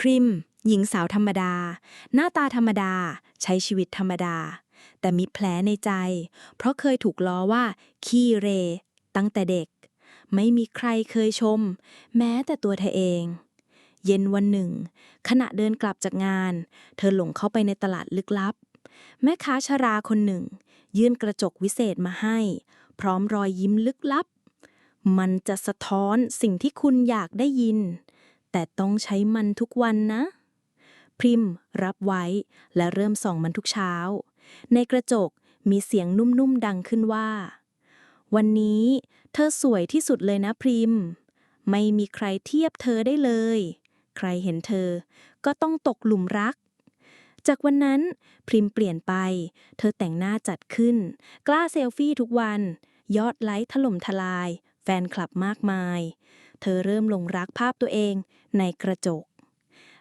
คริม หญิงสาวธรรมดา หน้าตาธรรมดา ใช้ชีวิตธรรมดา แต่มีแผลในใจ เพราะเคยถูกล้อว่า ขี้เร ตั้งแต่เด็ก ไม่มีใครเคยชม แม้แต่ตัวเธอเอง เย็นวันหนึ่ง ขณะเดินกลับจากงาน เธอหลงเข้าไปในตลาดลึกลับ แม่ค้าชราคนหนึ่ง ยื่นกระจกวิเศษมาให้ พร้อมรอยยิ้มลึกลับ มันจะสะท้อนสิ่งที่คุณอยากได้ยิน แต่ต้องใช้มันทุกวันนะ พริมรับไว้และเริ่มส่องมันทุกเช้า ในกระจกมีเสียงนุ่มๆดังขึ้นว่า วันนี้เธอสวยที่สุดเลยนะพริม ไม่มีใครเทียบเธอได้เลย ใครเห็นเธอก็ต้องตกหลุมรัก จากวันนั้นพริมเปลี่ยนไป เธอแต่งหน้าจัดขึ้น กล้าเซลฟี่ทุกวัน ยอดไลค์ถล่มทลาย แฟนคลับมากมาย เธอเริ่มลงรักภาพตัวเองในกระจก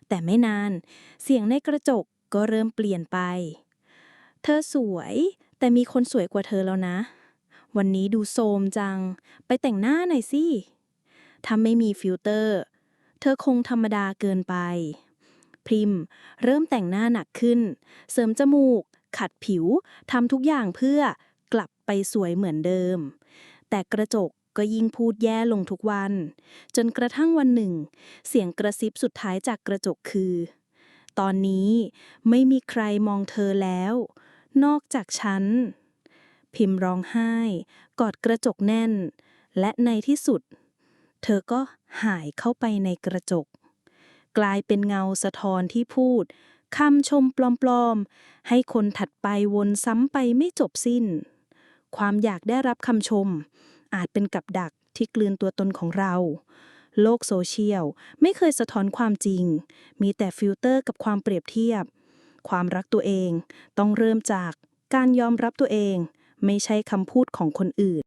แต่ไม่นาน เสียงในกระจกก็เริ่มเปลี่ยนไป เธอสวยแต่มีคนสวยกว่าเธอแล้วนะ วันนี้ดูโทรมจัง ไปแต่งหน้าหน่อยสิถ้าไม่มีฟิลเตอร์ เธอคงธรรมดาเกินไป พริมเริ่มแต่งหน้าหนักขึ้น เสริมจมูก ขัดผิวทำทุกอย่างเพื่อกลับไปสวยเหมือนเดิม แต่กระจก ก็ยิ่งพูดแย่ลงทุกวัน จนกระทั่งวันหนึ่ง เสียงกระซิบสุดท้ายจากกระจกคือ ตอนนี้ไม่มีใครมองเธอแล้ว นอกจากฉัน พิมพ์ร้องไห้ กอดกระจกแน่น และในที่สุด เธอก็หายเข้าไปในกระจก กลายเป็นเงาสะท้อนที่พูดคำชมปลอมๆ ให้คนถัดไปวนซ้ำไปไม่จบสิ้น ความอยากได้รับคำชม อาจเป็นกับดักที่กลืนตัวตนของเรา โลกโซเชียลไม่เคยสะท้อนความจริง มีแต่ฟิลเตอร์กับความเปรียบเทียบ ความรักตัวเอง ต้องเริ่มจากการยอมรับตัวเอง ไม่ใช่คำพูดของคนอื่น